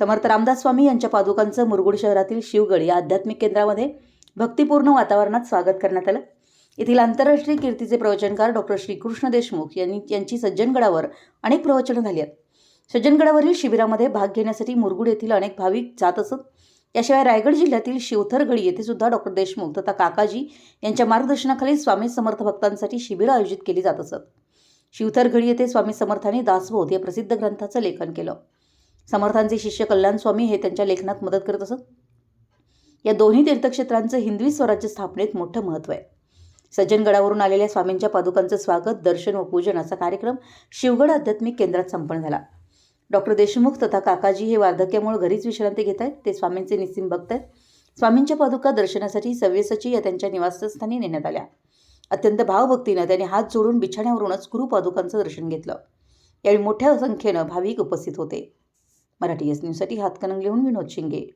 समर्थ रामदास स्वामी यांच्या पादुकांचं मुरगुड शहरातील शिवगड या आध्यात्मिक केंद्रामध्ये भक्तिपूर्ण वातावरणात स्वागत करण्यात आलं. येथील आंतरराष्ट्रीय कीर्तीचे प्रवचनकार डॉक्टर श्रीकृष्ण देशमुख यांनी यांची सज्जनगडावर अनेक प्रवचनं झाली आहेत. सज्जनगडावरील शिबिरामध्ये भाग घेण्यासाठी मुरगुड येथील अनेक भाविक जात असत. याशिवाय रायगड जिल्ह्यातील शिवथरगडी येथे सुद्धा डॉक्टर देशमुख तथा काकाजी यांच्या मार्गदर्शनाखाली स्वामी समर्थ भक्तांसाठी शिबिरं आयोजित केली जात असत. शिवथरगडी येथे स्वामी समर्थांनी दासबोध या प्रसिद्ध ग्रंथाचं लेखन केलं. समर्थांचे शिष्य कल्याण स्वामी हे त्यांच्या लेखनात मदत करत असत. या दोन्ही तीर्थक्षेत्रांचं हिंदवी स्वराज्य स्थापनेत मोठं महत्त्व आहे. सज्जनगडावरून आलेल्या स्वामींच्या पादुकांचं स्वागत दर्शन व पूजन असा कार्यक्रम शिवगड आध्यात्मिक केंद्रात संपन्न झाला. डॉक्टर देशमुख तथा काकाजी हे वार्धक्यामुळे घरीच विश्रांती घेत आहेत. ते स्वामींचे निस्सिम भक्त आहेत. स्वामींच्या पादुका दर्शनासाठी सव्यसची या त्यांच्या निवासस्थानी नेण्यात आल्या. अत्यंत भावभक्तीनं त्यांनी हात जोडून बिछाण्यावरूनच गुरुपादुकांचं दर्शन घेतलं. यावेळी मोठ्या संख्येनं भाविक उपस्थित होते. मराठी एस न्यूजसाठी हातकणंगलेहून विनोद शिंगे.